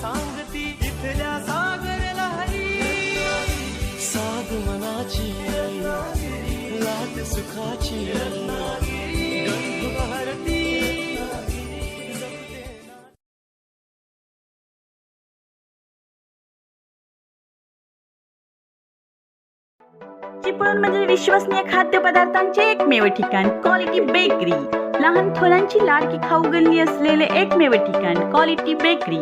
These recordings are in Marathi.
सांगती इथल्या सागर लहरी साध मनाची लाट सुखाची भारती चिपळूण म्हणजे विश्वसनीय खाद्यपदार्थांचे एकमेव ठिकाण क्वालिटी बेकरी लहान थोरांची लाडकी खाऊ गल्ली असलेले एकमेव ठिकाण क्वालिटी बेकरी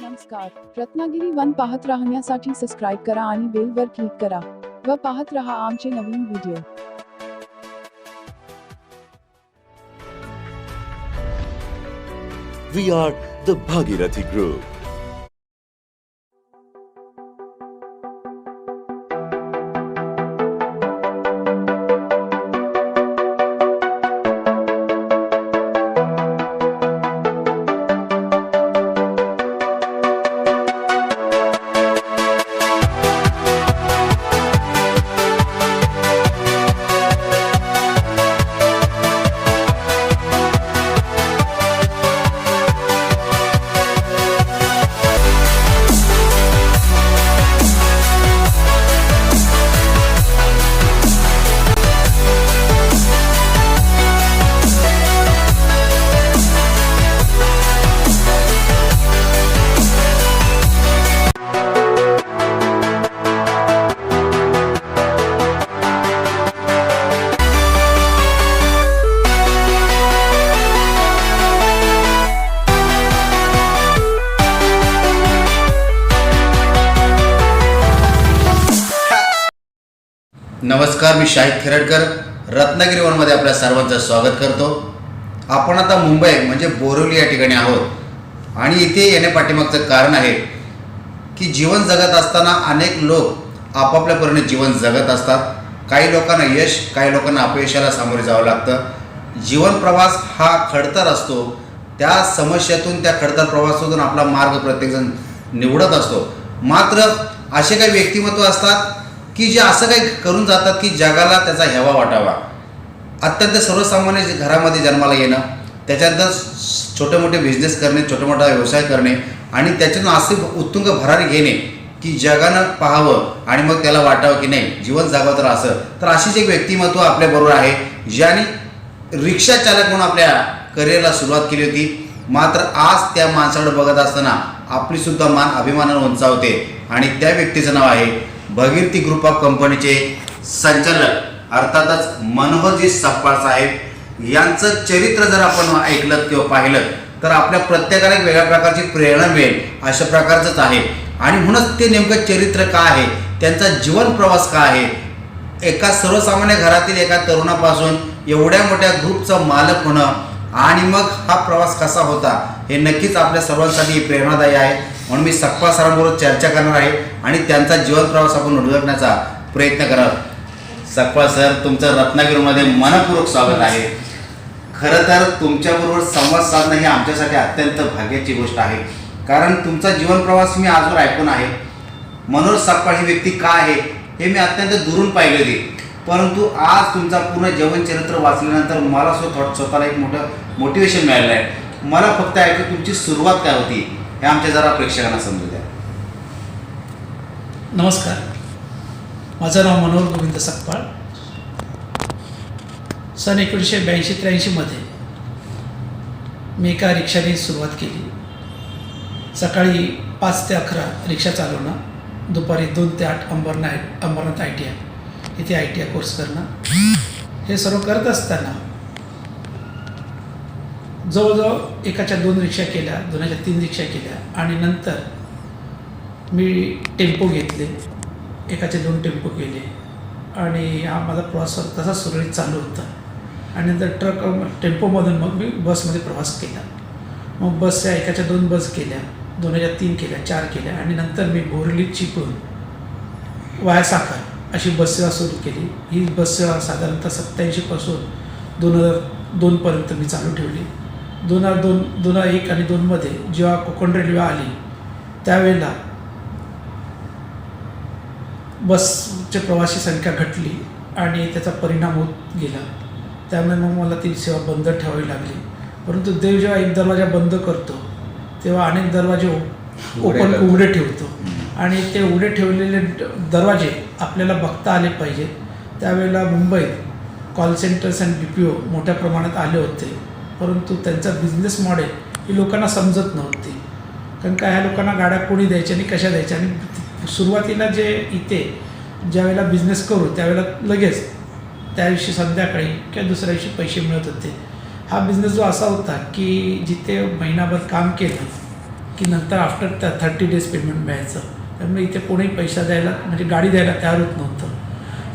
नमस्कार. रत्नागिरी वन पाहत राहण्यासाठी सबस्क्राईब करा आणि बेल वर क्लिक करा व पाहत रहा आमचे नवीन video We are the Bhagirathi Group. नमस्कार मी शाहिद खेरडकर. रत्नागिरी वनमध्ये आपल्या सर्वांचं स्वागत करतो. आपण आता मुंबई म्हणजे बोरिवली या ठिकाणी आहोत. आणि इथे येण्यापाठीमागचं कारण आहे की जीवन जगत असताना अनेक लोक आपापल्या परीने जीवन जगत असतात. काही लोकांना यश काही लोकांना अपयशाला सामोरे जावं लागतं. जीवन प्रवास हा खडतर असतो. त्या समस्येतून त्या खडतर प्रवासातून आपला मार्ग प्रत्येकजण निवडत असतो. मात्र असे काही व्यक्तिमत्व असतात की जे असं काही करून जातात की जगाला त्याचा हेवा वाटावा. अत्यंत सर्वसामान्य घरामध्ये जन्माला येणं त्याच्यानंतर छोटे मोठे बिझनेस करणे छोटे मोठा व्यवसाय करणे आणि त्याच्यातून असे उत्तुंग भरारी घेणे की जगानं पाहावं आणि मग त्याला वाटावं की नाही जीवन जागावं तर असं. तर अशीच एक व्यक्तिमत्व आपल्याबरोबर आहे ज्याने रिक्षा चालक म्हणून आपल्या करिअरला सुरुवात केली होती. मात्र आज त्या माणसाकडे बघत असताना आपलीसुद्धा मान अभिमानानं उंचावते आणि त्या व्यक्तीचं नाव आहे भगीरथी ग्रुप ऑफ कंपनीचे संचालक अर्थातच मनोहरजी सप्पाळ साहेब यांचं चरित्र जर आपण ऐकलं किंवा पाहिलं तर आपल्या प्रत्येकाला एक वेगळ्या प्रकारची प्रेरणा मिळेल अशा प्रकारचंच आहे. आणि म्हणूनच ते नेमकं चरित्र का आहे त्यांचा जीवन प्रवास का आहे एका सर्वसामान्य घरातील एका तरुणापासून एवढ्या मोठ्या ग्रुपचं मालक होणं आणि मग हा प्रवास कसा होता हे नक्कीच आपल्या सर्वांसाठी प्रेरणादायी आहे. म्हणून मी सकपा सरांबरोबर चर्चा करणार आहे आणि त्यांचा जीवन प्रवास आपण उलगडण्याचा प्रयत्न करत सकपा सर तुमचं रत्नागिरीमध्ये मनपूर्वक स्वागत आहे. खरं तर तुमच्याबरोबर संवाद साधणं हे आमच्यासाठी अत्यंत भाग्याची गोष्ट आहे. कारण तुमचा जीवन प्रवास मी आजवर ऐकून आहे. मनोज सकपाळ ही व्यक्ती का आहे हे मी अत्यंत दुरून पाहिले होते परंतु आज तुमचा पूर्ण जीवनचरित्र वाचल्यानंतर मला स्वतः स्वतःला एक मोठं मोटिवेशन मिळालं आहे. मला फक्त ऐकू तुमची सुरुवात काय होती हे आमच्या जरा प्रेक्षकांना समजू द्या. नमस्कार. माझं नाव मनोहर गोविंद सकपाळ. सन एकोणीसशे ब्याऐंशी त्र्याऐंशीमध्ये मी एका रिक्षाने सुरुवात केली. सकाळी पाच ते अकरा रिक्षा चालवणं दुपारी दोन ते आठ Ambernath Ambernath I T I इथे आय टी आय कोर्स करणं. हे सर्व करत असताना जवळजवळ एकाच्या दोन रिक्षा केल्या दोनाच्या तीन रिक्षा केल्या आणि नंतर मी टेम्पो घेतले. एकाचे दोन टेम्पो केले आणि हा माझा प्रवास तसा सुरळीत चालू होता. आणि नंतर ट्रक टेम्पोमधून मग मी बसमध्ये प्रवास केला. मग बसच्या एकाच्या दोन बस केल्या दोनाच्या तीन केल्या चार केल्या आणि नंतर मी बोरली चिपळूण वाया साखर अशी बससेवा सुरू केली. ही बससेवा साधारणतः सत्त्याऐंशीपासून दोन हजार दोनपर्यंत मी चालू ठेवली. दोन हजार दोन दोन हजार एक आणि दोनमध्ये जेव्हा कोकण रेल्वे आली त्यावेळेला बसचे प्रवासी संख्या घटली आणि त्याचा परिणाम होत गेला. त्यामुळे मग मला ती सेवा बंद ठेवावी लागली. परंतु देव जेव्हा एक दरवाजा बंद करतो तेव्हा अनेक दरवाजे ओपन. उघडे ठेवतो. आणि ते उघडे ठेवलेले दरवाजे आपल्याला बघता आले पाहिजे त्यावेळेला मुंबईत कॉल सेंटर्स आणि बी पी ओ मोठ्या प्रमाणात आले होते. परंतु त्यांचा बिझनेस मॉडेल ही लोकांना समजत नव्हती. कारण का ह्या लोकांना गाड्या कोणी द्यायच्या आणि कशा द्यायच्या? आणि सुरुवातीला जे इथे ज्यावेळेला बिझनेस करू त्यावेळेला लगेच त्या दिवशी संध्याकाळी किंवा दुसऱ्या दिवशी पैसे मिळत होते. हा बिझनेस जो असा होता की जिथे महिनाभर काम केलं की नंतर आफ्टर त्या थर्टी डेज पेमेंट मिळायचं. त्यामुळे इथे कोणी पैसा द्यायला म्हणजे गाडी द्यायला तयार होत नव्हतं.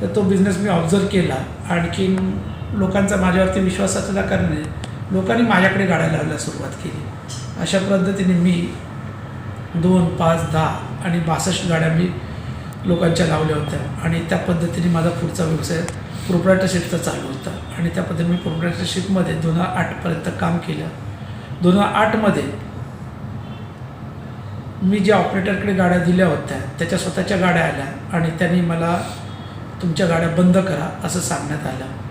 तर तो बिझनेस मी ऑब्झर्व केला. आणखीन लोकांचा माझ्यावरती विश्वास असला करणे लोकांनी माझ्याकडे गाड्या लावायला सुरुवात केली. अशा पद्धतीने मी दोन पाच दहा आणि बासष्ट गाड्या मी लोकांच्या लावल्या होत्या. आणि त्या पद्धतीने माझा पुढचा व्यवसाय प्रोप्रायटरशिपचा चालू होता. आणि त्या पद्धतीने मी प्रोप्रायटरशिपमध्ये दोन हजार आठपर्यंत काम केलं. दोन हजार आठमध्ये मी ज्या ऑपरेटरकडे गाड्या दिल्या होत्या त्याच्या स्वतःच्या गाड्या आल्या आणि त्यांनी मला तुमच्या गाड्या बंद करा असं सांगण्यात आलं.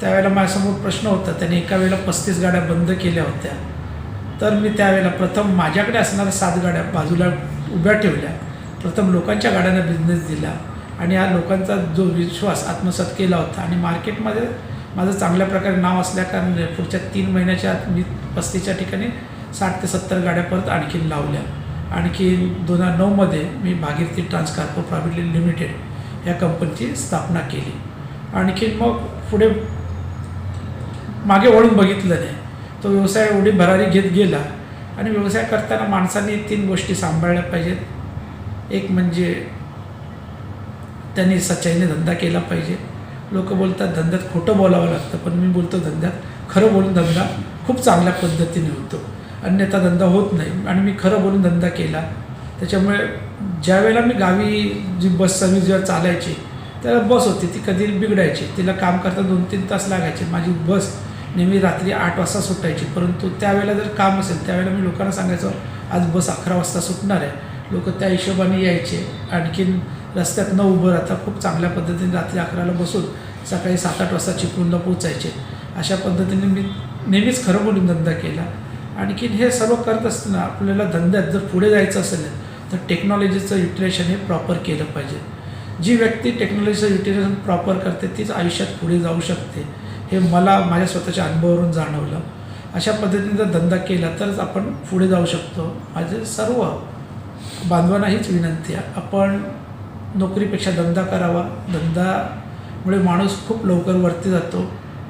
त्यावेळेला माझ्यासमोर प्रश्न होता. त्यांनी एका वेळेला पस्तीस गाड्या बंद केल्या होत्या. तर मी त्यावेळेला प्रथम माझ्याकडे असणाऱ्या सात गाड्या बाजूला उभ्या ठेवल्या. प्रथम लोकांच्या गाड्यांना बिझनेस दिला आणि या लोकांचा जो विश्वास आत्मसात केला होता. आणि मार्केटमध्ये माझं चांगल्या प्रकारे नाव असल्याकारणाने पुढच्या तीन महिन्याच्या आत मी पस्तीच्या ठिकाणी साठ ते सत्तर गाड्या परत आणखीन लावल्या. आणखी दोन हजार नऊमध्ये मी भागीरथी ट्रान्सकार्पो प्रायव्हेट लिमिटेड या कंपनीची स्थापना केली. आणखीन मग पुढे मागे वळून बघितलं नाही. तो व्यवसाय एवढी भरारी घेत गेला आणि व्यवसाय करताना माणसांनी तीन गोष्टी सांभाळल्या पाहिजेत. एक म्हणजे त्यांनी सच्चाईने धंदा केला पाहिजे. लोक बोलतात धंद्यात खोटं बोलावं लागतं. पण मी बोलतो धंद्यात खरं बोलून धंदा खूप चांगल्या पद्धतीने होतो. अन्यथा धंदा होत नाही. आणि मी खरं बोलून धंदा केला. त्याच्यामुळे ज्या वेळेला मी गावी जी बस सर्व्हिस जेव्हा चालायची त्याला बस होती ती कधी बिघडायची? तिला काम करता दोन तीन तास लागायचे. माझी बस नेहमी रात्री आठ वाजता सुटायची. परंतु त्यावेळेला जर काम असेल त्यावेळेला मी लोकांना सांगायचो आज बस अकरा वाजता सुटणार आहे. लोक त्या हिशोबाने यायचे. आणखीन रस्त्यात न उभं राहता खूप चांगल्या पद्धतीने रात्री अकराला बसून सकाळी सात आठ वाजता चिपळूणला पोचायचे अशा पद्धतीने मी नेहमीच खरं बोलून धंदा केला. आणखीन हे सर्व करत असताना आपल्याला धंद्यात जर पुढे जायचं असेल तर टेक्नॉलॉजीचं युटिलायझेशन हे प्रॉपर केलं पाहिजे. जी व्यक्ती टेक्नॉलॉजीचं युटिलायझेशन प्रॉपर करते तीच आयुष्यात पुढे जाऊ शकते. हे मला माझ्या स्वतःच्या अनुभवावरून जाणवलं. अशा पद्धतीने जर धंदा केला तरच आपण पुढे जाऊ शकतो. माझे सर्व बांधवांना हीच विनंती आहे. आपण नोकरीपेक्षा धंदा करावा. धंदामुळे माणूस खूप लवकर वरती जातो.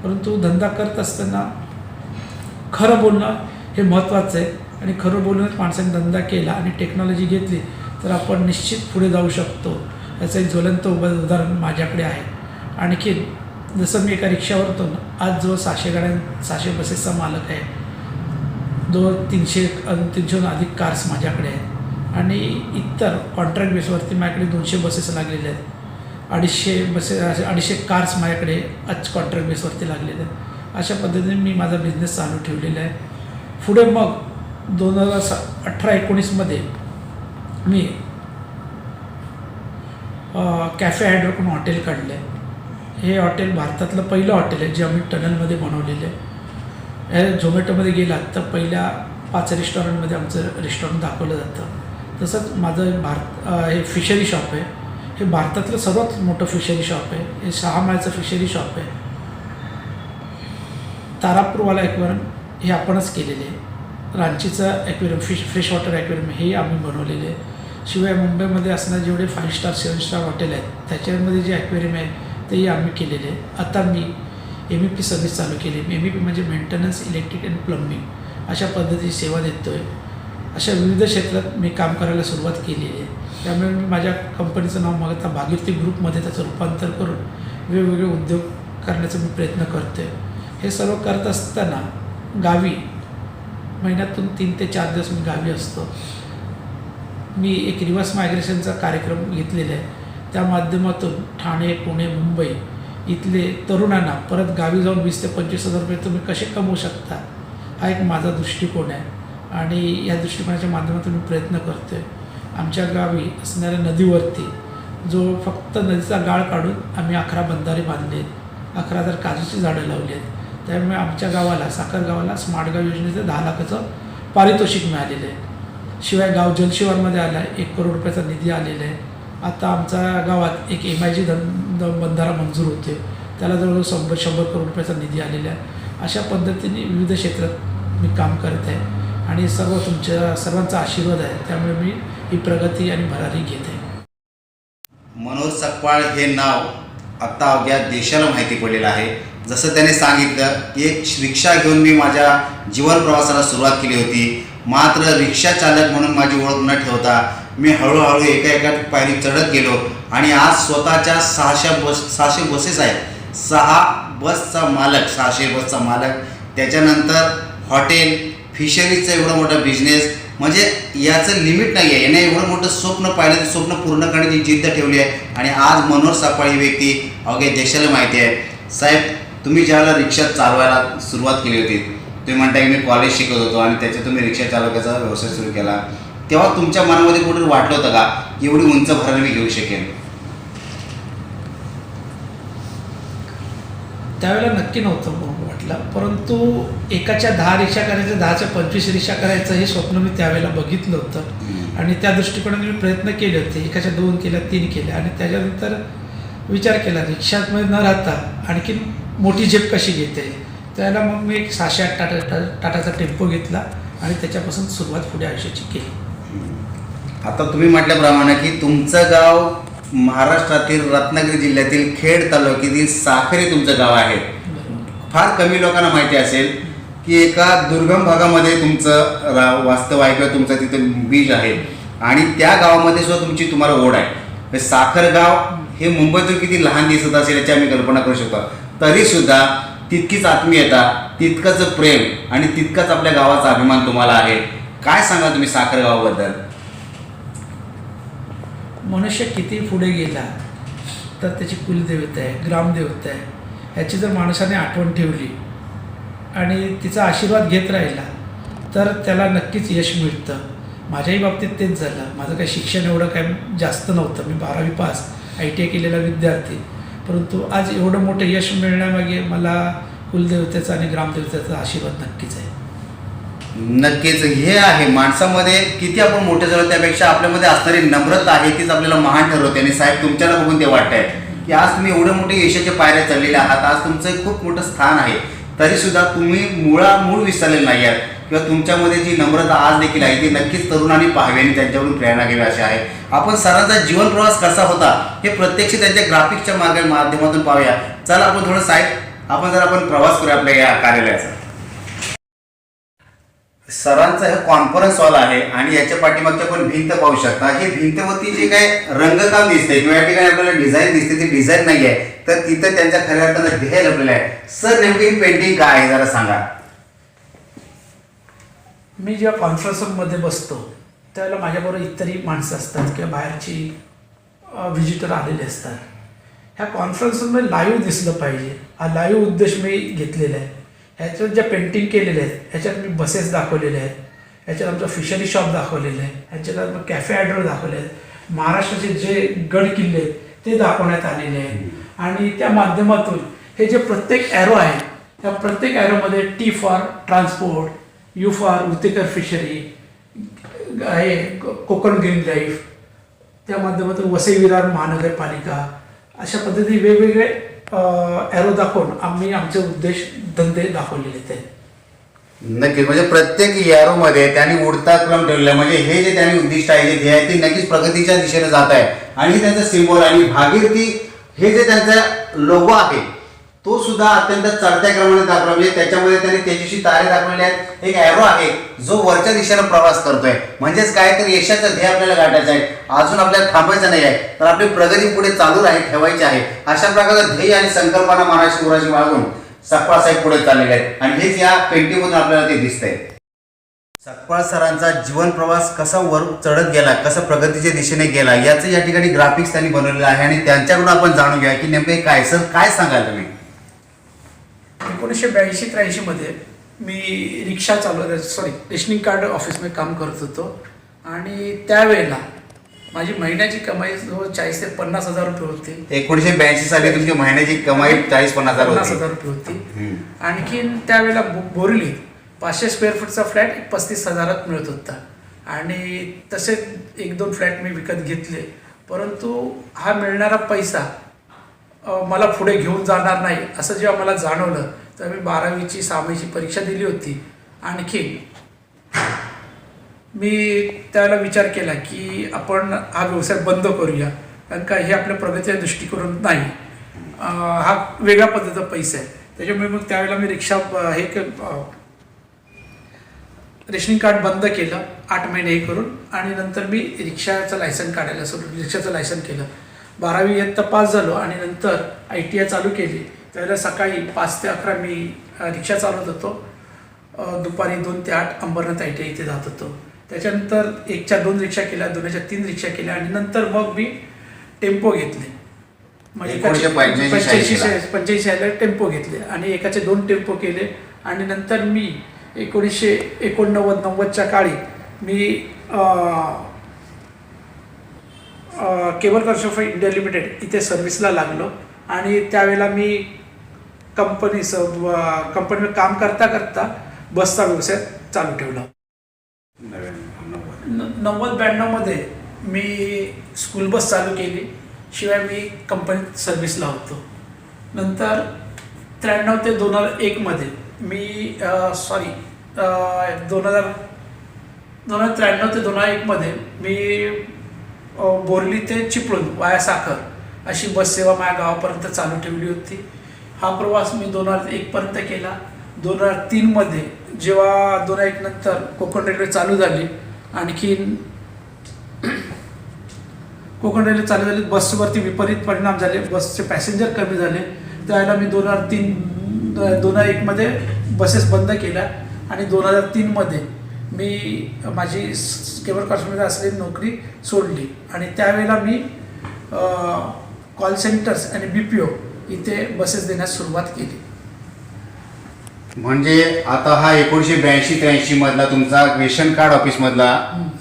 परंतु धंदा करत असताना खरं बोलणं हे महत्त्वाचं आहे. आणि खरं बोलूनच माणसाने धंदा केला आणि टेक्नॉलॉजी घेतली तर आपण निश्चित पुढे जाऊ शकतो. याचं एक ज्वलंत उभं उदाहरण माझ्याकडे आहे. आणखीन जसं मी एका रिक्षावर होतो ना आज जवळ सहाशे गाड्या सहाशे बसेसचा मालक आहे. जवळ तीनशे अजून तीनशेहून अधिक कार्स माझ्याकडे आहेत. आणि इतर कॉन्ट्रॅक्ट बेसवरती माझ्याकडे दोनशे बसेस लागलेले आहेत. अडीचशे बसेस असे अडीचशे कार्स माझ्याकडे आज कॉन्ट्रॅक्ट बेसवरती लागलेले आहेत. अशा पद्धतीने मी माझा बिझनेस चालू ठेवलेला आहे. पुढे मग दोन हजार सा अठरा एकोणीसमध्ये मी कॅफे हायड्रोकून हॉटेल काढलं आहे हे हॉटेल भारतातलं पहिलं हॉटेल आहे जे आम्ही टनलमध्ये बनवलेलं आहे. झोमॅटोमध्ये गेलात तर पहिल्या पाच रेस्टॉरंटमध्ये आमचं रेस्टॉरंट दाखवलं जातं. तसंच माझं भारत हे फिशरी शॉप आहे. हे भारतातलं सर्वात मोठं फिशरी शॉप आहे. हे सहा माळचं फिशरी शॉप आहे. तारापूरवाला ॲक्वेरियम हे आपणच केलेले आहे. रांचीचं aquarium fish fresh water aquarium हे आम्ही बनवलेले आहे. शिवाय मुंबईमध्ये असणारे जेवढे five star seven star hotel आहेत त्याच्यामध्ये जे ॲक्वेरियम आहे तेही आम्ही केलेले आहे. आता मी एम ई पी सर्व्हिस चालू केली. एम ई पी म्हणजे मेंटेनन्स इलेक्ट्रिक अँड प्लंबिंग अशा पद्धतीची सेवा देतो आहे अशा विविध क्षेत्रात मी काम करायला सुरुवात केलेली आहे. त्यामुळे मी माझ्या कंपनीचं नाव मग आता भागीरथी ग्रुपमध्ये त्याचं रूपांतर करून वेगवेगळे उद्योग करण्याचा मी प्रयत्न करतो आहे हे सर्व करत असताना गावी महिन्यातून तीन ते चार दिवस मी गावी असतो. मी एक रिव्हर्स मायग्रेशनचा कार्यक्रम घेतलेला आहे. त्या माध्यमातून ठाणे पुणे मुंबई इथले तरुणांना परत गावी जाऊन वीस ते पंचवीस हजार रुपये तुम्ही कसे कमवू शकता? हा एक माझा दृष्टिकोन आहे. आणि या दृष्टिकोनाच्या माध्यमातून मी प्रयत्न करतो आहे आमच्या गावी असणाऱ्या नदीवरती जो फक्त नदीचा गाळ काढून आम्ही अकरा बंधारे बांधले आहेत. अकरा हजार काजूची झाडं लावली आहेत. त्यामुळे आमच्या गावाला साखर गावाला स्मार्ट गाव योजनेचं दहा लाखाचं पारितोषिक मिळालेलं आहे. शिवाय गाव जलशिवारमध्ये आला आहे. एक करोड रुपयाचा निधी आलेला आहे. आता आमच्या गावात एक एम आय जी धन बंधारा मंजूर होते. त्याला जवळजवळ शंभर शंभर करोड रुपयाचा निधी आलेला आहे. अशा पद्धतीने विविध क्षेत्रात मी काम करत आहे. आणि सर्व तुमच्या सर्वांचा आशीर्वाद आहे. त्यामुळे मी ही प्रगती आणि भरारी घेत आहे. मनोज सकपाळ हे नाव आत्ता अवघ्या देशाला माहिती पडलेलं आहे. जसं त्याने सांगितलं की एक रिक्षा घेऊन मी माझ्या जीवन प्रवासाला सुरुवात केली होती. मात्र रिक्षा चालक म्हणून माझी ओळख न ठेवता मी हळूहळू एका एका पायरी चढत गेलो आणि आज स्वतःच्या सहाशे बस सहाशे बसेस आहेत. सहा बसचा मालक सहाशे बसचा मालक. त्याच्यानंतर हॉटेल फिशरीचं एवढं मोठं बिझनेस म्हणजे याचं लिमिट नाही आहे याने एवढं मोठं स्वप्न पाहिलं ते स्वप्न पूर्ण करण्याची जिद्द ठेवली आहे. आणि आज मनोहर सापळ ही व्यक्ती अवघ्या देशाला माहिती आहे. साहेब तुम्ही ज्यावेळेला रिक्षा चालवायला सुरुवात केली होती तुम्ही म्हणताय की मी कॉलेज शिकत होतो आणि त्याच्यात तुम्ही रिक्षा चालवायचा व्यवसाय सुरू केला. तेव्हा तुमच्या मनामध्ये कुठे वाटलं होतं का एवढी उंच भरारी मी घेऊ शकेन? त्यावेळेला नक्की नव्हतं म्हणून वाटलं. परंतु एकाच्या दहा रिक्षा करायचं दहाच्या पंचवीस रिक्षा करायचं हे स्वप्न मी त्यावेळेला बघितलं होतं. आणि त्या दृष्टिकोनाने मी प्रयत्न केले होते. एकाच्या दोन केल्या तीन केल्या. आणि त्याच्यानंतर विचार केला रिक्षामध्ये न राहता आणखीन मोठी झेप कशी घेते? त्याला मग मी एक सहाशे आठ टाटा टाटाचा टेम्पो घेतला आणि त्याच्यापासून सुरुवात पुढे आयुष्याची केली. आता तुम्ही म्हटल्याप्रमाणे की तुमचं गाव महाराष्ट्रातील रत्नागिरी जिल्ह्यातील खेड तालुक्यातील साखरे तुमचं गाव आहे. फार कमी लोकांना माहिती असेल की एका दुर्गम भागामध्ये तुमचं रा- वास्तव आहे किंवा तुमचं तिथं बीज आहे. आणि त्या गावामध्ये सुद्धा तुमची तुम्हाला ओढ आहे. साखर गाव हे मुंबईतून किती लहान दिसत असेल याची आम्ही कल्पना करू शकतो. तरीसुद्धा तितकीच आत्मीयता तितकंच प्रेम आणि तितकाच आपल्या गावाचा अभिमान तुम्हाला आहे. काय सांगा तुम्ही साखर गावाबद्दल? मनुष्य किती पुढे गेला तर त्याची कुलदेवता आहे ग्रामदेवता आहे. ह्याची जर माणसाने आठवण ठेवली आणि तिचा आशीर्वाद घेत राहिला तर त्याला नक्कीच यश मिळतं. माझ्याही बाबतीत तेच झालं. माझं काही शिक्षण एवढं काय जास्त नव्हतं. मी बारावी पास आय टी आय केलेला विद्यार्थी. परंतु आज एवढं मोठं यश मिळण्यामागे मला कुलदेवतेचा आणि ग्रामदेवतेचा आशीर्वाद नक्कीच आहे. नक्कीच. हे आहे. माणसामध्ये किती आपण मोठे झालो त्यापेक्षा आपल्यामध्ये असणारी नम्रता आहे तीच आपल्याला महान ठरवते. आणि साहेब तुमच्याला बघून ते वाटत आहे की आज तुम्ही एवढे मोठे यशाच्या पायऱ्या चाललेल्या आहात. आज तुमचं एक खूप मोठं स्थान आहे. तरी सुद्धा तुम्ही मुळा मूळ विसरलेले नाही आहात. किंवा तुमच्यामध्ये जी नम्रता आज देखील आहे ती नक्कीच तरुणांनी पाहावी आणि त्यांच्याकडून प्रेरणा घ्यावी अशी आहे. आपण सरांचा जीवन प्रवास कसा होता हे प्रत्यक्ष त्यांच्या ग्राफिक्सच्या मार्ग माध्यमातून पाहूया. चला आपण थोडं साहेब आपण जर आपण प्रवास करूया आपल्या या कार्यालयाचा. सरांचं हे कॉन्फरन्स हॉल आहे आणि याच्या पाठीमागच्या आपण भिंत पाहू शकता. हे भिंतवरती जे काही रंगकाम दिसते किंवा या ठिकाणी आपल्याला डिझाईन दिसते ती डिझाईन नाही आहे तर तिथं त्यांच्या खऱ्या अर्थानं ध्येय लपलेलं आहे. सर नेमकी ही पेंटिंग काय आहे? जरा सांगा. मी जेव्हा कॉन्फरन्स रूममध्ये बसतो त्यावेळेला माझ्याबरोबर इतरही माणसं असतात किंवा बाहेरची व्हिजिटर आलेले असतात. ह्या कॉन्फरन्स रूममध्ये लाईव्ह दिसलं पाहिजे. हा लाईव्ह उद्देश मी घेतलेला आहे. ह्याच्यात ज्या पेंटिंग केलेल्या आहेत ह्याच्यात मी बसेस दाखवलेल्या आहेत ह्याच्यात आमचं फिशरी शॉप दाखवलेलं आहे ह्याच्यात आमचं कॅफे ॲड्रो दाखवले आहेत. महाराष्ट्राचे जे गड किल्ले आहेत ते दाखवण्यात आलेले आहेत. आणि त्या माध्यमातून हे जे प्रत्येक ॲरो आहे त्या प्रत्येक ॲरोमध्ये T for transport U for Utekar fishery हे कोकण ग्रीन लाईफ त्या माध्यमातून वसई विरार महानगरपालिका अशा पद्धती वेगवेगळे ॲरो दाखवून आम्ही आमचे उद्देश धंदे दाखवलेले आहेत. नक्कीच. म्हणजे प्रत्येक यारोमध्ये त्यांनी उडता क्रम ठेवलेला आहे. म्हणजे हे जे त्यांनी उद्दिष्ट आहे जे आहे ते नक्कीच प्रगतीच्या दिशेने जात आहे. आणि त्यांचं सिम्बॉल आणि भागीरथी हे जे त्यांचा लोगो आहे तो सुद्धा अत्यंत चढत्या क्रमाने दाखवला. म्हणजे त्याच्यामध्ये त्यांनी तेजस्वी तारे दाखवलेले आहेत. एक ॲरो आहे जो वरच्या दिशेने प्रवास करतोय. म्हणजेच काय तर यशाचं ध्येय आपल्याला गाठायचं आहे. अजून आपल्याला थांबायचं नाही आहे. तर आपली प्रगती पुढे चालू आहे ठेवायची आहे. अशा प्रकारचं ध्येय आणि संकल्पना महाराष्ट्र शिवराजी बाळगून सकपाळ साहेब पुढे चाललेले आहेत. आणि हेच या पेंटिंगमधून आपल्याला ते दिसतंय. सकपाळ सरांचा जीवन प्रवास कसा वर चढत गेला कसा प्रगतीच्या दिशेने गेला याचं या ठिकाणी ग्राफिक्स त्यांनी बनवलेलं आहे. आणि त्यांच्याकडून आपण जाणून घ्या की नेमके काय सर काय सांगाल तुम्ही? एकोणीसशे ब्याऐंशी त्र्याऐंशीमध्ये मी रिक्षा चालवत सॉरी रेशनिंग कार्ड ऑफिसमध्ये काम करत होतो. आणि त्यावेळेला माझी महिन्याची कमाई जवळ चाळीस ते पन्नास हजार रुपये होती. एकोणीशे ब्याऐंशी साली तुमची महिन्याची कमाई चाळीस पन्नास हजार पन्नास हजार रुपये होती. आणखीन त्यावेळेला बो- बोरलीत पाचशे स्क्वेअर फूटचा फ्लॅट एक पस्तीस हजारात मिळत होता. आणि तसेच एक दोन फ्लॅट मी विकत घेतले. परंतु हा मिळणारा पैसा मला पुढे घेऊन जाणार नाही असं जेव्हा मला जाणवलं तर मी बारावीची सहावीची परीक्षा दिली होती. आणखी मी त्यावेळेला विचार केला की आपण हा व्यवसाय बंद करूया कारण का हे आपल्या प्रगतीच्या दृष्टिकोन नाही. हा वेगळ्या पद्धतीचा पैसा आहे. त्याच्यामुळे मग त्यावेळेला मी रिक्षा हे के- रेशनिंग कार्ड बंद केलं आठ महिने हे करून आणि नंतर मी रिक्षाचं लायसन काढायला सुरू रिक्षाचं लायसन केलं. बारावी इयत्ता पास झालो आणि नंतर आय टी आय चालू केली. त्यावेळेला सकाळी पाच ते अकरा मी रिक्षा चालवत होतो. दुपारी दोन ते आठ अंबरनाथ आय टी आय इथे जात होतो. त्याच्यानंतर एकच्या दोन रिक्षा केल्या दोनच्या तीन रिक्षा केल्या आणि नंतर मग मी टेम्पो घेतले. म्हणजे पंच्याऐंशी पंच्याऐंशी ह्याला टेम्पो घेतले आणि एकाचे दोन टेम्पो केले. आणि नंतर मी एकोणीसशे एकोणनव्वद नव्वदच्या काळी मी केबल ऑफ इंडिया लिमिटेड इथे सर्व्हिसला लागलो. आणि त्यावेळेला मी कंपनीचं कंपनीवर काम करता करता बसचा व्यवसाय चालू ठेवला. नव्वद. ब्याण्णवमध्ये मी स्कूल बस चालू केली. शिवाय मी कंपनीत सर्व्हिसला होतो. नंतर त्र्याण्णव ते दोन हजार एकमध्ये मी सॉरी दोन हजार दोन हजार त्र्याण्णव ते दोन हजार एकमध्ये मी बोरली ते चिपळूण वाया साखर अशी बस सेवा माझ्या गावापर्यंत चालू ठेवली होती. हा प्रवास मी दोन हजार एकपर्यंत केला. दोन हजार तीनमध्ये जेव्हा दोन हजार एक नंतर कोकण रेल्वे चालू झाली आणखीन कोकण रेल्वे चालू झाली बसवरती विपरीत परिणाम झाले बसचे पॅसेंजर कमी झाले. त्यावेळेला मी दोन हजार तीन दोन हजार एकमध्ये बसेस बंद केल्या आणि दोन हजार तीनमध्ये मी माझी केबल कॉर्पोरेशनमध्ये असलेली नोकरी सोडली. आणि त्यावेळेला मी कॉल सेंटर्स आणि बी पी ओ इथे बसेस देण्यास सुरुवात केली. म्हणजे आता हा एकोणीशे ब्याऐंशी त्र्याऐंशी मधला तुमचा रेशन कार्ड ऑफिस मधला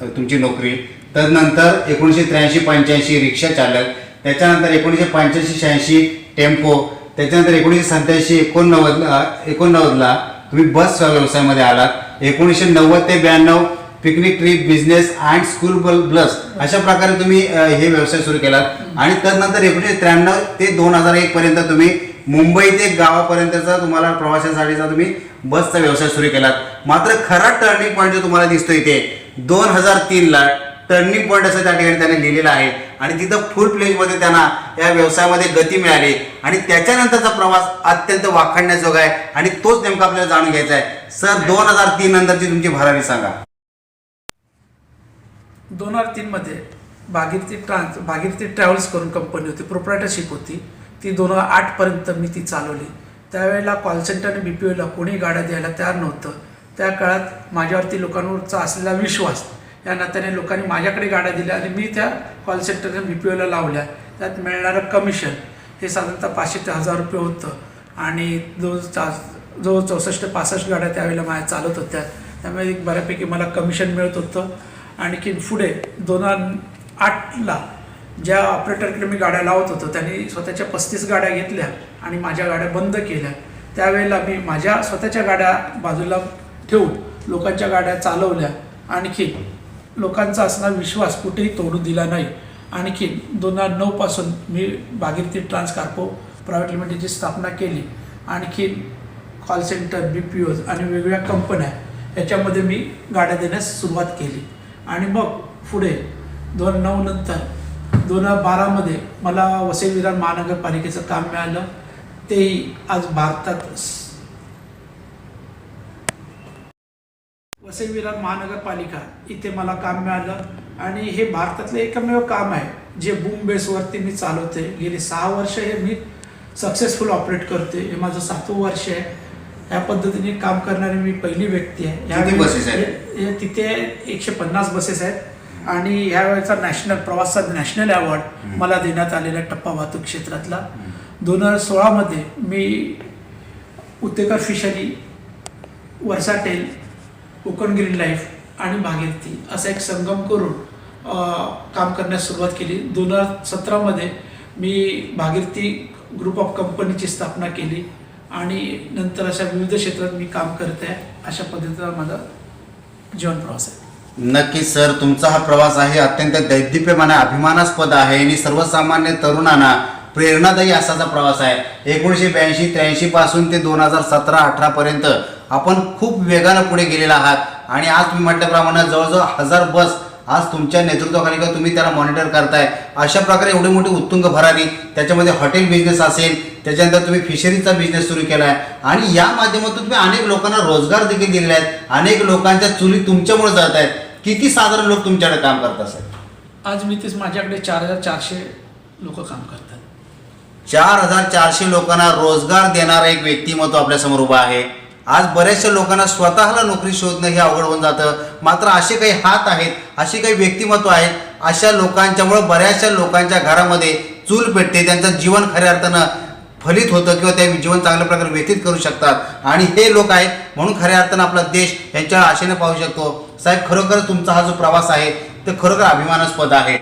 अ, तुमची नोकरी. तदनंतर एकोणीशे त्र्याऐंशी पंच्याऐंशी रिक्षा चालक त्याच्यानंतर एकोणीशे पंच्याऐंशी शहाऐंशी टेम्पो त्याच्यानंतर एकोणीशे सत्याऐंशी एकोणनव्वद एकोणनव्वदला तुम्ही बस व्यवसायामध्ये आलात. एकोणीसशे नव्वद ते ब्याण्णव picnic trip business and school bless अशा प्रकारे तुम्ही हे व्यवसाय सुरू केलात. आणि त्यानंतर एकोणीसशे त्र्याण्णव ते दोन हजार एक पर्यंत तुम्ही मुंबई ते गावापर्यंतचा तुम्हाला प्रवाशासाठीचा तुम्ही बसचा व्यवसाय सुरू केलात. मात्र खरा टर्निंग पॉईंट जो तुम्हाला दिसतो इथे दोन हजार तीनला टर्निंग पॉईंट असं त्या ठिकाणी त्याने लिहिलेलं आहे. आणि तिथं फुल प्लेजमध्ये त्यांना या व्यवसायामध्ये गती मिळाली. आणि त्याच्यानंतरचा प्रवास अत्यंत वाखाणण्याजोगा आहे. आणि तोच नेमका आपल्याला जाणून घ्यायचा आहे. सर दोन हजार तीन नंतरची तुमची भरारी सांगा. दोन हजार तीनमध्ये भागीरथी ट्रान्स भागीरथी ट्रॅव्हल्स करून कंपनी होती प्रोप्रायटरशिप होती. ती दोन हजार आठपर्यंत मी ती चालवली. त्यावेळेला कॉल सेंटर आणि बी पी ओला कोणी गाड्या द्यायला तयार नव्हतं. त्या काळात माझ्यावरती लोकांवरचा असलेला विश्वास या नात्याने लोकांनी माझ्याकडे गाड्या दिल्या आणि मी त्या कॉल सेंटर बी पी ओला लावल्या. त्यात मिळणारं कमिशन हे साधारणतः पाचशे ते हजार रुपये होतं. आणि जो चा जो चौसष्ट पासष्ट गाड्या त्यावेळेला माझ्या चालत होत्या. त्यामुळे एक बऱ्यापैकी मला कमिशन मिळत होतं. आणखीन पुढे दोन हजार आठला ज्या ऑपरेटरकडे मी गाड्या लावत होतो त्यांनी स्वतःच्या पस्तीस गाड्या घेतल्या आणि माझ्या गाड्या बंद केल्या. त्यावेळेला मी माझ्या स्वतःच्या गाड्या बाजूला ठेवून लोकांच्या गाड्या चालवल्या. आणखी लोकांचा असणारा विश्वास कुठेही तोडू दिला नाही. आणखी दोन हजार नऊपासून मी भागीरथी ट्रान्स कार्पो प्रायव्हेट लिमिटेडची स्थापना केली. आणखी call centre B P Os आणि वेगवेगळ्या कंपन्या याच्यामध्ये मी गाड्या देण्यास सुरुवात केली. आणि मग पुढे दोन नऊ नंतर दोन हजार बारामध्ये मला वसई विरार महानगरपालिकेचं काम मिळालं. तेही आज भारतात स- वसई विरार महानगरपालिका इथे मला काम मिळालं. आणि हे भारतातलं एकमेव काम आहे जे बूम बेसवरती मी चालवते. गेली सहा वर्ष हे मी सक्सेसफुल ऑपरेट करते. हे माझं सातवं वर्ष आहे. ह्या पद्धतीने काम करणारी मी पहिली व्यक्ती आहे. ह्यावेळी- buses आहेत? तिथे एकशे पन्नास बसेस आहेत. आणि ह्या वेळेचा नॅशनल प्रवासाचा नॅशनल अवॉर्ड मला देण्यात आलेला आहे टप्पा वाहतूक क्षेत्रातला. दोन हजार सोळामध्ये मी Uttekar fishery versatile Konkan green life आणि भागीरथी असा एक संगम करून काम करण्यास सुरुवात केली. दोन हजार सतरामध्ये मी भागीरथी ग्रुप ऑफ कंपनीची स्थापना केली आणि नंतर अशा विविध क्षेत्रात मी काम करत आहे. अशा पद्धतीचा माझा जीवन प्रवास आहे. नक्कीच सर. तुमचा हा प्रवास आहे अत्यंत दैदिप्यमान अभिमानास्पद आहे आणि सर्वसामान्य तरुणांना प्रेरणादायी असाचा प्रवास आहे. एकोणीसशे ब्याऐंशी त्र्याऐंशी पासून ते दोन हजार सतरा अठरा पर्यंत आपण खूप वेगानं पुढे गेलेला आहात. आणि आज तुम्ही म्हटल्याप्रमाणे जवळजवळ हजार बस आज तुमच्या नेतृत्वाखाली किंवा तुम्ही त्याला मॉनिटर करताय. अशा प्रकारे एवढी मोठी उत्तुंग भरारी त्याच्यामध्ये हॉटेल बिझनेस असेल त्याच्यानंतर तुम्ही फिशरीचा बिझनेस सुरू केला आहे आणि या माध्यमातून तुम्ही अनेक लोकांना रोजगार देखील दिलेले आहेत अनेक लोकांच्या चुली तुमच्यामुळे जात आहेत. किती साधारण लोक तुमच्याकडे काम करत असेल? आज मी तेच माझ्याकडे चार हजार चारशे लोक काम करतात. चार हजार चारशे लोकांना रोजगार देणारा एक व्यक्तिमत्व आपल्यासमोर उभा आहे. आज बऱ्याचशा लोकांना स्वतःला नोकरी शोधणं हे अवघड होऊन जातं. मात्र असे काही हात आहेत असे काही व्यक्तिमत्व आहेत अशा लोकांच्यामुळं बऱ्याचशा लोकांच्या घरामध्ये चूल पेटते त्यांचं जीवन खऱ्या अर्थानं फलित होतं किंवा ते जीवन चांगल्या प्रकारे व्यतीत करू शकतात. आणि हे लोक आहेत म्हणून खऱ्या अर्थानं आपला देश यांच्या आशेने पाहू शकतो. साहेब खरोखर तुमचा हा जो प्रवास आहे ते खरोखर अभिमानास्पद आहे.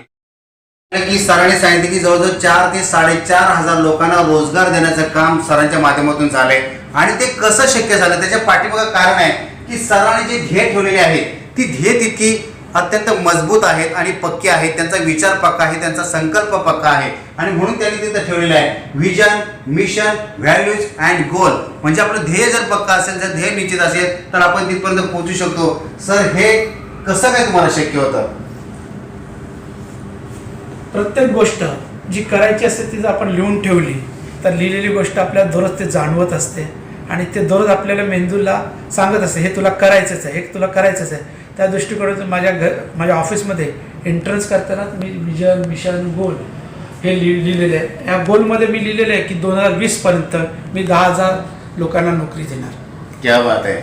की सरांनी सांगितले की जवळजवळ चार ते साडेचार हजार लोकांना रोजगार देण्याचं काम सरांच्या माध्यमातून झालंय. आणि ते कसं शक्य झालं? त्याच्या पाठीमागं कारण आहे की सरांनी जे ध्येय ठेवलेले आहे ती ध्येय तितकी अत्यंत मजबूत आहेत आणि पक्की आहेत. त्यांचा विचार पक्का आहे त्यांचा संकल्प पक्का आहे. आणि म्हणून त्यांनी तिथं ठेवलेलं आहे. Vision mission values and goal म्हणजे आपलं ध्येय जर पक्का असेल जर ध्येय निश्चित असेल तर आपण तिथपर्यंत पोहोचू शकतो. सर हे कसं काय तुम्हाला शक्य होतं? प्रत्येक गोष्ट जी करायची असते ती जर आपण लिहून ठेवली तर लिहिलेली गोष्ट आपल्या दररोज ते जाणवत असते. आणि ते दररोज आपल्याला मेंदूला सांगत असते हे तुला करायचंच आहे हे तुला करायचंच आहे. त्या दृष्टिकोनातून माझ्या घर माझ्या ऑफिसमध्ये एंट्रन्स करताना मी विजन मिशन गोल हे लि लिहिलेले आहे. या गोलमध्ये मी लिहिलेलं आहे की दोन हजार वीसपर्यंत मी दहा हजार लोकांना नोकरी देणार. क्या बात आहे.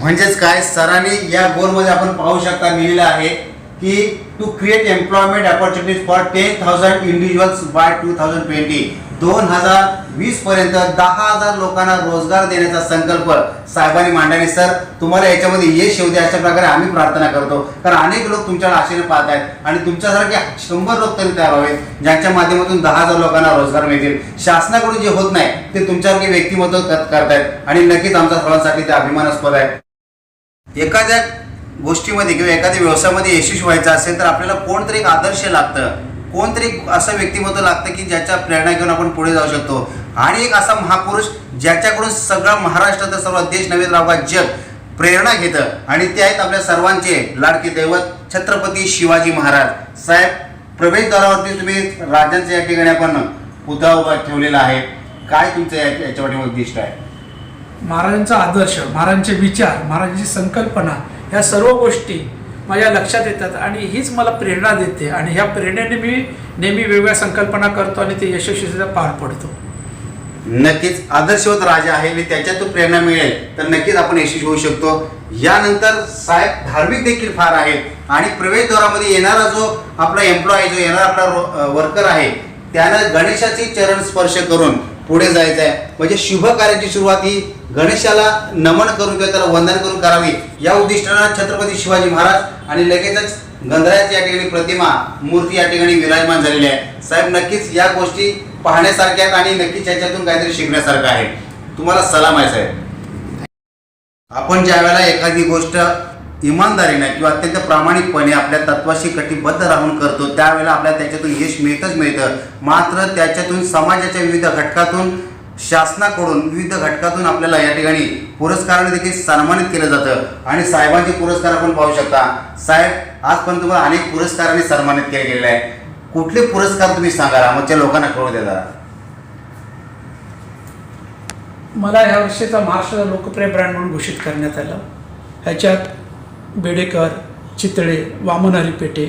म्हणजेच काय सरांनी या गोलमध्ये आपण पाहू शकता लिहिलेलं आहे की to create employment opportunities for ten thousand individuals by two thousand twenty दोन हजार वीस पर्यंत दहा हजार लोकांना रोजगार देण्याचा संकल्प साहेबांनी मांडल्याने सर तुम्हाला याच्यामध्ये यश येऊ दे अशा प्रकारे आम्ही प्रार्थना करतो. कारण अनेक लोक तुमच्या आशेने पाहत आहेत आणि तुमच्यासारखे शंभर लोक तरी तयार व्हावेत ज्यांच्या माध्यमातून दहा हजार लोकांना रोजगार मिळतील. शासनाकडून जे होत नाही ते तुमच्यासारखे व्यक्तिमत्व करतायत आणि नक्कीच आमच्या सर्वांसाठी ते अभिमानास्पद आहे. एखाद्या गोष्टीमध्ये किंवा एखाद्या व्यवसायामध्ये यशस्वी व्हायचं असेल तर आपल्याला कोणतरी एक आदर्श लागतं. कोणतरी असं व्यक्तिमत्व लागतं की ज्याच्या प्रेरणा घेऊन आपण पुढे जाऊ शकतो. आणि एक असा महापुरुष ज्याच्याकडून सगळं महाराष्ट्र तर सर्व देश नव्हे रावा जग प्रेरणा घेतं. आणि ते आहेत आपल्या सर्वांचे लाडके दैवत छत्रपती शिवाजी महाराज. साहेब प्रवेशद्वारावरती तुम्ही राजांचं या ठिकाणी आपण पुतळा उभा ठेवलेला आहे. काय तुमचं याच्यावर याच्या उद्दिष्ट आहे? महाराजांचा आदर्श महाराजांचे विचार महाराजांची संकल्पना ह्या सर्व गोष्टी माझ्या लक्षात येतात आणि हीच मला प्रेरणा देते. आणि ह्या प्रेरणेने मी नेहमी वेगवेगळ्या संकल्पना करतो आणि ते यशस्वीरित्या पार पडतो. नक्कीच आदर्शवत राजा आहे आणि त्याच्यातून प्रेरणा मिळेल. तर नक्कीच आपण यशस्वी होऊ शकतो. यानंतर साहेब धार्मिक देखील फार आहेत. आणि प्रवेशद्वारामध्ये येणारा जो आपला एम्प्लॉय जो येणारा आपला वर्कर आहे त्यानं गणेशाचे चरण स्पर्श करून पुढे जायचं आहे म्हणजे शुभ कार्याची सुरुवात ही गणेशाला नमन करून किंवा त्याला वंदन करून करावी या उद्दिष्टानं छत्रपती शिवाजी महाराज आणि लगेचच गंधराची या ठिकाणी प्रतिमा मूर्ती या ठिकाणी विराजमान झालेली आहे. साहेब नक्कीच या गोष्टी पाहण्यासारख्या आहेत आणि नक्कीच याच्यातून काहीतरी शिकण्यासारखं आहे. तुम्हाला सलाम आहे साहेब. आपण ज्या वेळेला एखादी गोष्ट इमानदारीने किंवा अत्यंत प्रामाणिकपणे आपल्या तत्वाशी कटिबद्ध राहून करतो त्यावेळेला आपल्याला त्याच्यातून यश मिळतच मिळतं. मात्र त्याच्यातून समाजाच्या विविध घटकातून शासनाकडून विविध घटकातून आपल्याला या ठिकाणी पुरस्काराने देखील सन्मानित केलं जातं. आणि साहेबांचे पुरस्कार आपण पाहू शकता. साहेब आजपर्यंत तुम्हाला अनेक पुरस्कारांनी सन्मानित केले गेलेले आहे कुठले पुरस्कार तुम्ही सांगा आमच्या लोकांना कळू द्या जरा. मला ह्या वर्षीचा महाराष्ट्र लोकप्रिय ब्रँड म्हणून घोषित करण्यात आलं. ह्याच्यात बेडेकर चितळे वामन हरिपेटे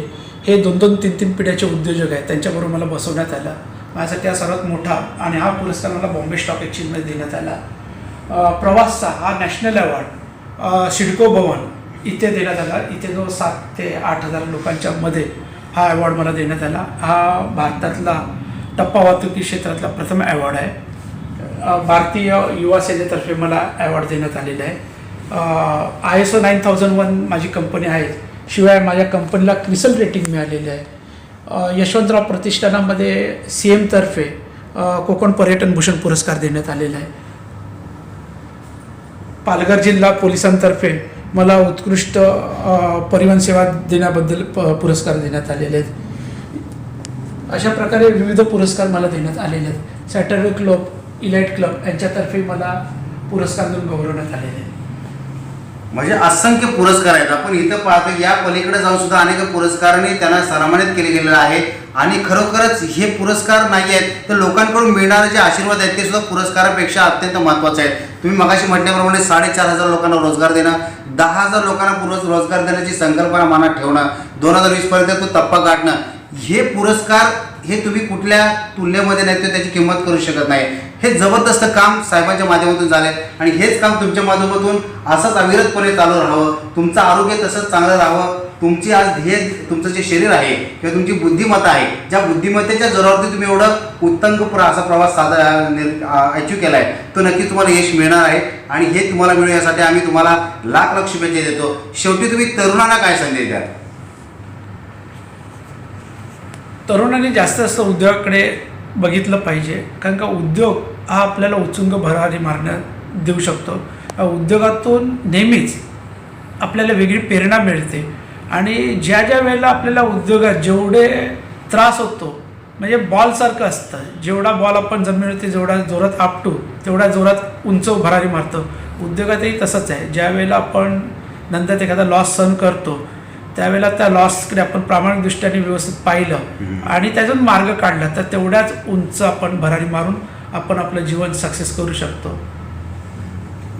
हे दोन दोन तीन तीन पिढ्याचे उद्योजक आहेत. त्यांच्याबरोबर मला बसवण्यात आलं. माझ्यासाठी हा सर्वात मोठा आणि हा पुरस्कार मला बॉम्बे स्टॉक एक्सचेंजमध्ये देण्यात आला. प्रवासचा हा नॅशनल अवॉर्ड सिडको भवन इथे देण्यात आला. इथे जो सात ते आठ हजार लोकांच्या मध्ये हा अवॉर्ड मला देण्यात आला. हा भारतातला टप्पा वाहतुकी क्षेत्रातला प्रथम अवॉर्ड आहे. भारतीय युवा सेनेतर्फे मला अवॉर्ड देण्यात आलेला आहे. I S O nine thousand one माझी कंपनी आहे. शिवाय माझ्या कंपनीला क्रिसल रेटिंग मिळालेली आहे. यशवंतराव प्रतिष्ठानामध्ये सी एमतर्फे कोकण पर्यटन भूषण पुरस्कार देण्यात आलेला आहे. पालघर जिल्हा पोलिसांतर्फे मला उत्कृष्ट परिवहन सेवा देण्याबद्दल प पुरस्कार देण्यात आलेले आहेत. अशा प्रकारे विविध पुरस्कार मला देण्यात आलेले आहेत. सॅटर्डे क्लब इलाइट क्लब यांच्यातर्फे मला पुरस्कार देऊन गौरवण्यात आलेले आहेत. म्हणजे असंख्य पुरस्कार आहेत. आपण इथं पाहतो या पलीकडे जाऊन सुद्धा अनेक पुरस्कारांनी त्यांना सन्मानित केले गेलेलं आहे आणि खरोखरच हे पुरस्कार नाही आहेत तर लोकांकडून मिळणारे जे आशीर्वाद आहेत ते सुद्धा पुरस्कारापेक्षा अत्यंत महत्त्वाचे आहेत. तुम्ही मगाशी म्हटल्याप्रमाणे साडेचार हजार लोकांना रोजगार देणं दहा हजार लोकांना पूर्व रोजगार देण्याची संकल्पना मनात ठेवणं दोन हजार वीसपर्यंत तो टप्पा गाठणं हे पुरस्कार हे तुम्ही कुठल्या तुलनेमध्ये नाही तर त्याची किंमत करू शकत नाही. हे जबरदस्त काम साहेबांच्या माध्यमातून झाले आणि हेच काम तुमच्या माध्यमातून असंच अविरतपणे चालू राहावं. तुमचं आरोग्य तसंच चांगलं राहावं. तुमची आज ध्येय तुमचं जे शरीर आहे किंवा तुमची बुद्धिमत्ता आहे ज्या बुद्धिमत्तेच्या जोरावरती तुम्ही एवढं उत्तंग असा प्रवास साधा अचीव केला आहे तो नक्की तुम्हाला यश मिळणार आहे. आणि हे तुम्हाला मिळू यासाठी आम्ही तुम्हाला लाख लाख शुभेच्छा देतो. शेवटी तुम्ही तरुणांना काय संदेश द्या तरुणांनी जास्त जास्त उद्योगाकडे बघितलं पाहिजे. कारण का उद्योग हा आपल्याला उचुंग भरारी मारण्यात देऊ शकतो. उद्योगातून नेहमीच आपल्याला वेगळी प्रेरणा मिळते. आणि ज्या ज्या वेळेला आपल्याला उद्योगात जेवढे त्रास होतो म्हणजे बॉलसारखं असतं. जेवढा बॉल आपण जमिनीवरती जेवढा जोरात आपटू तेवढ्या जोरात उंच भरारी मारतो. उद्योगातही तसंच आहे. ज्या वेळेला आपण नंतर एखादा लॉस सहन करतो त्यावेळेला त्या लॉसकडे आपण प्रामाणिक दृष्ट्याने व्यवस्थित पाहिलं आणि त्यातून मार्ग काढला तर तेवढ्याच उंच आपण भरारी मारून आपण आपलं जीवन सक्सेस करू शकतो.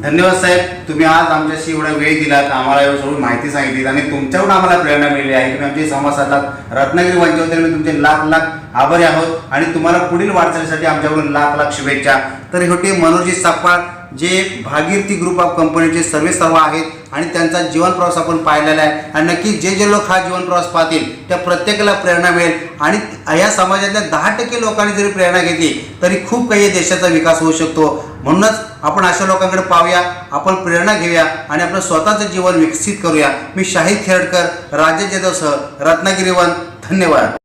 धन्यवाद साहेब. तुम्ही आज आमच्याशी एवढा वेळ दिलात आम्हाला एवढं सगळी माहिती सांगितली आणि तुमच्याकडून आम्हाला प्रेरणा मिळाली आहे. तुम्ही आमची संवाद साधलात. रत्नागिरी वंचवतील मी तुमचे लाख लाख आभारी आहोत आणि तुम्हाला पुढील वाटचालीसाठी आमच्याकडून लाख लाख शुभेच्छा. तर होते मनोजी सापवार जे भागीरथी ग्रुप ऑफ कंपनीचे सर्वे सर्व आहेत. आणि त्यांचा जीवन प्रवास आपण पाहिलेला आहे. आणि नक्की जे जे लोक हा जीवन प्रवास पाहतील त्या प्रत्येकाला प्रेरणा मिळेल. आणि या समाजातल्या दहा टक्के लोकांनी जरी प्रेरणा घेतली तरी खूप काही देशाचा विकास होऊ शकतो. म्हणूनच आपण अशा लोकांकडे पाहूया आपण प्रेरणा घेऊया आणि आपलं स्वतःचं जीवन विकसित करूया. मी शाहिद खेरडकर राजेश जाधवसह रत्नागिरीवन धन्यवाद.